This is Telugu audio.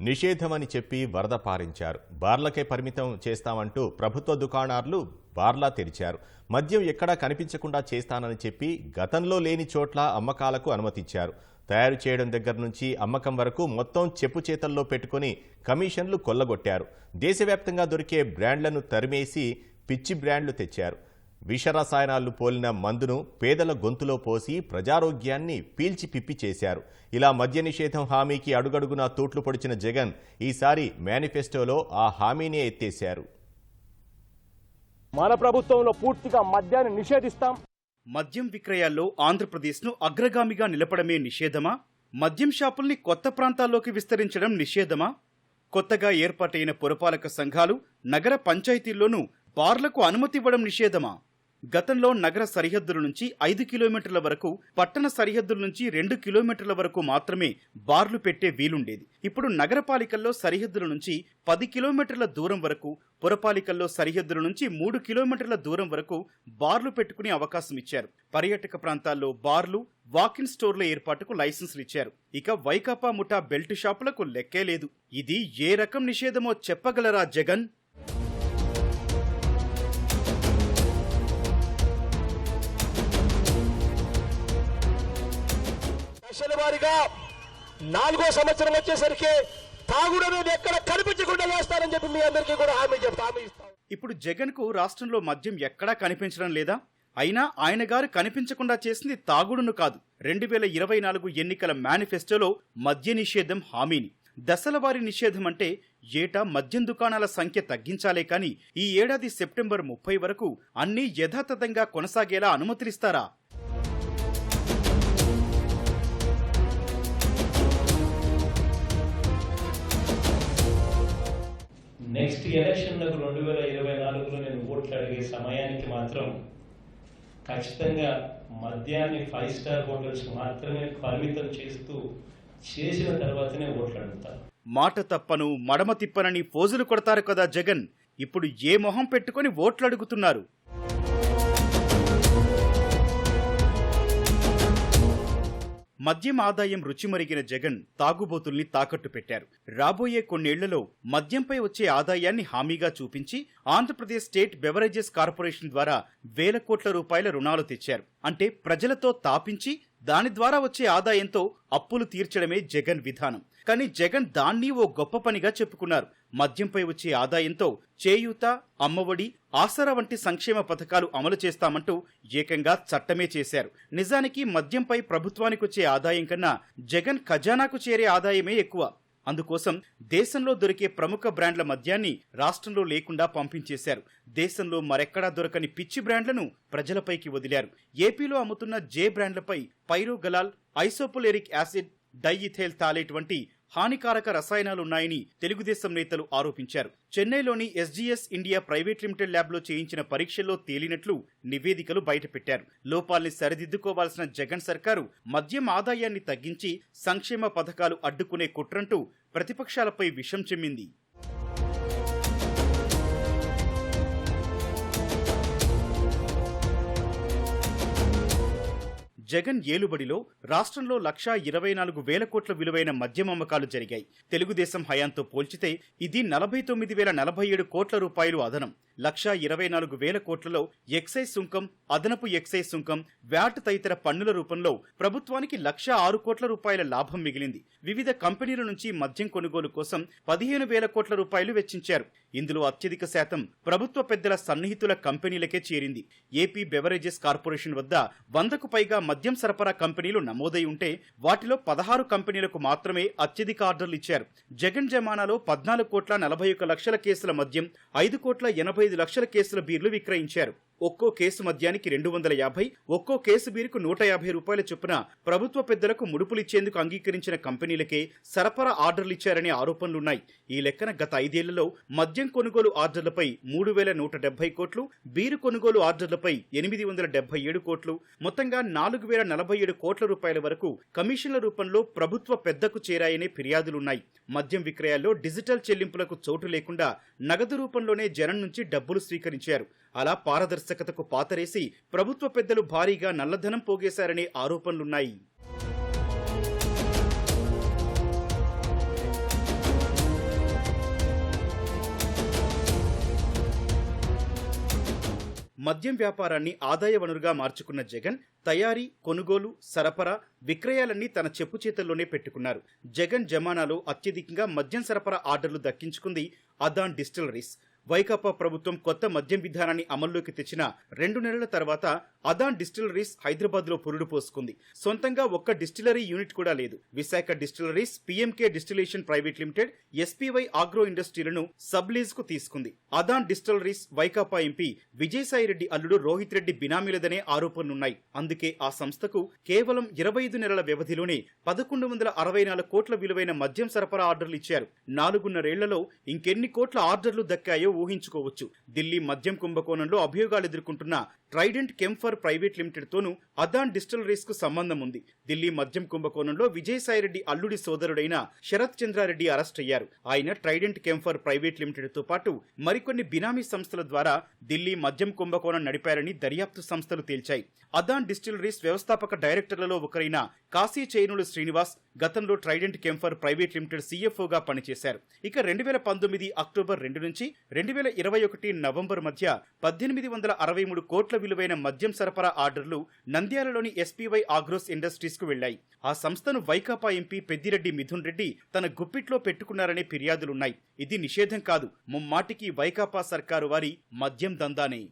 నిషేధమని చెప్పి వరద పారించారు. బార్లకే పరిమితం చేస్తామంటూ ప్రభుత్వ దుకాణాలు బార్లా తెరిచారు. మద్యం ఎక్కడా కనిపించకుండా చేస్తానని చెప్పి గతంలో లేని చోట్ల అమ్మకాలకు అనుమతిచ్చారు. తయారు చేయడం దగ్గర నుంచి అమ్మకం వరకు మొత్తం చెప్పు చేతల్లో పెట్టుకుని కమిషన్లు కొల్లగొట్టారు. దేశవ్యాప్తంగా దొరికే బ్రాండ్లను తరిమేసి పిచ్చి బ్రాండ్లు తెచ్చారు. విషరసాయనాలు పోలిన మందును పేదల గొంతులో పోసి ప్రజారోగ్యాన్ని పీల్చి పిప్పి చేశారు. ఇలా మద్య నిషేధం హామీకి అడుగడుగునా తూట్లు పొడిచిన జగన్ ఈసారి మేనిఫెస్టోలో ఆ హామీనే ఎత్తేశారు. మన ప్రభుత్వంలో పూర్తిగా మద్యాన్ని నిషేధిస్తాం. మద్యం విక్రయాల్లో ఆంధ్రప్రదేశ్ను అగ్రగామిగా నిలపడమే నిషేధమా? మద్యం షాపుల్ని కొత్త ప్రాంతాల్లోకి విస్తరించడం నిషేధమా? కొత్తగా ఏర్పాటైన పురపాలక సంఘాలు నగర పంచాయతీల్లోనూ బార్లకు అనుమతి ఇవ్వడం నిషేధమా? గతంలో నగర సరిహద్దుల నుంచి ఐదు కిలోమీటర్ల వరకు పట్టణ సరిహద్దుల నుంచి రెండు కిలోమీటర్ల వరకు మాత్రమే బార్లు పెట్టే వీలుండేది. ఇప్పుడు నగరపాలికల్లో సరిహద్దుల నుంచి పది కిలోమీటర్ల దూరం వరకు పురపాలికల్లో సరిహద్దుల నుంచి మూడు కిలోమీటర్ల దూరం వరకు బార్లు పెట్టుకునే అవకాశం ఇచ్చారు. పర్యాటక ప్రాంతాల్లో బార్లు వాకిన్ స్టోర్ల ఏర్పాటుకు లైసెన్సులు ఇచ్చారు. ఇక వైకాపా ముఠా బెల్ట్ షాపులకు లెక్కే లేదు. ఇది ఏ రకం నిషేధమో చెప్పగలరా జగన్? దశల వారిగా నాలుగో సంవత్సరం వచ్చేసరికి తాగుడు అనేది ఎక్కడ కనిపించకుండా చేస్తారని చెప్పి మీ అందరికీ కూడా హామీ చెప్తా హామీ ఇప్పుడు జగన్కు రాష్ట్రంలో మద్యం ఎక్కడా కనిపించడం లేదా? అయినా ఆయన గారు కనిపించకుండా చేసింది తాగుడును కాదు. రెండు వేల ఇరవై నాలుగు ఎన్నికల మేనిఫెస్టోలో మద్య నిషేధం హామీని. దశలవారీ నిషేధం అంటే ఏటా మద్యం దుకాణాల సంఖ్య తగ్గించాలే కానీ ఈ ఏడాది సెప్టెంబర్ ముప్పై వరకు అన్నీ యథాతథంగా కొనసాగేలా అనుమతిస్తారా నెక్స్ట్ ఎలక్షన్లకు రెండు వేల ఇరవై నాలుగులో నేను ఓట్లు అడిగే సమయానికి మాత్రం ఖచ్చితంగా మద్యాన్ని ఫైవ్ స్టార్ హోటల్స్ మాత్రమే పరిమితం చేస్తూ చేసిన తర్వాతనే ఓట్లు అడుగుతాను మాట తప్పను మడమ తిప్పనని పోజులు కొడతారు కదా జగన్. ఇప్పుడు ఏ మొహం పెట్టుకొని ఓట్లు అడుగుతున్నారు? మద్యం ఆదాయం రుచిమరిగిన జగన్ తాగుబోతుల్ని తాకట్టు పెట్టారు రాబోయే కొన్నేళ్ళలో మద్యంపై వచ్చే ఆదాయాన్ని హామీగా చూపించి ఆంధ్రప్రదేశ్ స్టేట్ బెవరేజెస్ కార్పొరేషన్ ద్వారా వేల కోట్ల రూపాయల రుణాలు తెచ్చారు. అంటే ప్రజలతో తాపించి దాని ద్వారా వచ్చే ఆదాయంతో అప్పులు తీర్చడమే జగన్ విధానం. కానీ జగన్ దాన్ని ఓ గొప్ప పనిగా చెప్పుకున్నారు. మద్యంపై వచ్చే ఆదాయంతో చేయూత అమ్మఒడి ఆసరా వంటి సంక్షేమ పథకాలు అమలు చేస్తామంటూ ఏకంగా చట్టమే చేశారు. నిజానికి మద్యంపై ప్రభుత్వానికి వచ్చే ఆదాయం కన్నా జగన్ ఖజానాకు చేరే ఆదాయమే ఎక్కువ. అందుకోసం దేశంలో దొరికే ప్రముఖ బ్రాండ్ల మద్యాన్ని రాష్ట్రంలో లేకుండా పంపించేశారు. దేశంలో మరెక్కడా దొరకని పిచ్చి బ్రాండ్లను ప్రజలపైకి వదిలారు. ఏపీలో అమ్ముతున్న జే బ్రాండ్లపై పైరోగలాల్ ఐసోపులేరిక్ యాసిడ్ డైఇథైల్ థాలేట్ వంటి హానికారక రసాయనాలున్నాయని తెలుగుదేశం నేతలు ఆరోపించారు. చెన్నైలోని ఎస్జీఎస్ ఇండియా ప్రైవేట్ లిమిటెడ్ ల్యాబ్లో చేయించిన పరీక్షల్లో తేలినట్లు నివేదికలు బయటపెట్టారు. లోపాల్ని సరిదిద్దుకోవాల్సిన జగన్ సర్కారు మద్యం ఆదాయాన్ని తగ్గించి సంక్షేమ పథకాలు అడ్డుకునే కుట్రంటూ ప్రతిపక్షాలపై విషం చెమ్మింది. జగన్ ఏలుబడిలో రాష్ట్రంలో లక్షా ఇరవై నాలుగు వేల కోట్ల విలువైన మద్యం అమ్మకాలు జరిగాయి. తెలుగుదేశం హయాంతో పోల్చితే ఇది నలభై తొమ్మిది వేల నలభై ఏడు కోట్ల రూపాయలు అదనం. లక్షా ఇరవై నాలుగు వేల కోట్లలో ఎక్సైజ్ సుంకం అదనపు ఎక్సైజ్ సుంకం వ్యాట్ తదితర పన్నుల రూపంలో ప్రభుత్వానికి లక్షా ఆరు కోట్ల రూపాయల లాభం మిగిలింది. వివిధ కంపెనీల నుంచి మద్యం కొనుగోలు కోసం పదిహేను వేల కోట్ల రూపాయలు వెచ్చించారు. ఇందులో అత్యధిక శాతం ప్రభుత్వ పెద్దల సన్నిహితుల కంపెనీలకే చేరింది. ఏపీ బెవరేజెస్ కార్పొరేషన్ వద్ద వందకు పైగా మద్యం మద్యం సరఫరా కంపెనీలు నమోదై ఉంటే వాటిలో పదహారు కంపెనీలకు మాత్రమే అత్యధిక ఆర్డర్లు ఇచ్చారు. జగన్ జమానాలో పద్నాలుగు కోట్ల నలభై ఒక్క లక్షల కేసుల మద్యం ఐదు కోట్ల ఎనభై ఐదు లక్షల కేసుల బీర్లు విక్రయించారు. ఒక్కో కేసు మద్యానికి రెండు వందల యాభై ఒక్కో కేసు బీరుకు నూట యాభై రూపాయల చొప్పున ప్రభుత్వ పెద్దలకు ముడుపులిచ్చేందుకు అంగీకరించిన కంపెనీలకే సరఫరా ఆర్డర్లు ఇచ్చారనే ఆరోపణలున్నాయి. ఈ లెక్కన గత ఐదేళ్ళలో మద్యం కొనుగోలు ఆర్డర్లపై మూడు వేల నూట డెబ్బై కోట్లు బీరు కొనుగోలు ఆర్డర్లపై ఎనిమిది వందల డెబ్బై ఏడు కోట్లు మొత్తంగా నాలుగు వేల నలభై ఏడు కోట్ల రూపాయల వరకు కమిషన్ల రూపంలో ప్రభుత్వ పెద్దకు చేరాయనే ఫిర్యాదులున్నాయి. మద్యం విక్రయాల్లో డిజిటల్ చెల్లింపులకు చోటు లేకుండా నగదు రూపంలోనే జనం నుంచి డబ్బులు స్వీకరించారు. అలా పారదర్శకతకు పాతరేసి ప్రభుత్వ పెద్దలు భారీగా నల్లధనం పోగేశారనే ఆరోపణలున్నాయి. మద్యం వ్యాపారాన్ని ఆదాయ వనరుగా మార్చుకున్న జగన్ తయారీ కొనుగోలు సరఫరా విక్రయాలన్నీ తన చెప్పు చేతుల్లోనే పెట్టుకున్నారు. జగన్ జమానాలో అత్యధికంగా మద్యం సరఫరా ఆర్డర్లు దక్కించుకుంది అదాన్ డిస్టిలరీస్. వైకాపా ప్రభుత్వం కొత్త మద్యం విధానాన్ని అమల్లోకి తెచ్చిన రెండు నెలల తర్వాత అదాన్ డిస్టిలరీస్ హైదరాబాద్లో పురుడు పోసుకుంది. సొంతంగా ఒక్క డిస్టిలరీ యూనిట్ కూడా లేదు. Visakha distilleries PMK distillation private limited SPY agro ఇండస్ట్రీలను సబ్లీజ్కు తీసుకుంది. అదాన్ డిస్టిలరీస్ వైకాపా ఎంపీ విజయసాయిరెడ్డి అల్లుడు రోహిత్ రెడ్డి బినామీలదనే ఆరోపణలున్నాయి. అందుకే ఆ సంస్థకు కేవలం ఇరవై ఐదు నెలల వ్యవధిలోనే పదకొండు వందల అరవై నాలుగు కోట్ల విలువైన మద్యం సరఫరా ఆర్డర్లు ఇచ్చారు. నాలుగున్నరేళ్ళలో ఇంకెన్ని కోట్ల ఆర్డర్లు దక్కాయో ఊహించుకోవచ్చు. ఢిల్లీ మద్యం కుంభకోణంలో అభియోగాలు ఎదుర్కొంటున్న ట్రైడెంట్ కెంఫర్ ప్రైవేట్ లిమిటెడ్ తోను అదాన్ డిస్టిలరీస్కు సంబంధం ఉంది ఢిల్లీ మద్యం కుంభకోణంలో విజయసాయిరెడ్డి అల్లుడి సోదరుడైన శరత్ చంద్రారెడ్డి అరెస్ట్ అయ్యారు. ఆయన ట్రైడెంట్ కెంఫర్ ప్రైవేట్ లిమిటెడ్తో పాటు మరికొన్ని బినామీ సంస్థల ద్వారా ఢిల్లీ మద్యం కుంభకోణం నడిపారని దర్యాప్తు సంస్థలు తేల్చాయి. అదాన్ డిస్టిలరీస్ వ్యవస్థాపక డైరెక్టర్లలో ఒకరైన కాశీ చైనులు శ్రీనివాస్ గతంలో ట్రైడెంట్ కెంఫర్ ప్రైవేట్ లిమిటెడ్ సీఎఫ్ఓగా పనిచేశారు. ఇక రెండు వేల పంతొమ్మిది అక్టోబర్ రెండు నుంచి రెండు వేల ఇరవై ఒకటి నవంబర్ మధ్య పద్దెనిమిది వందల అరవై మూడు కోట్ల విలువైన మద్యం సరఫరా ఆర్డర్లు నంద్యాలలోని ఎస్పీవై ఆగ్రోస్ ఇండస్ట్రీస్కు వెళ్ళాయి ఆ సంస్థను వైకాపా ఎంపీ పెద్దిరెడ్డి మిథున్ రెడ్డి తన గుప్పిట్లో పెట్టుకున్నారనే ఫిర్యాదులున్నాయి. ఇది నిషేధం కాదు. ముమ్మాటికి వైకాపా సర్కారు వారి మద్యం దందానే.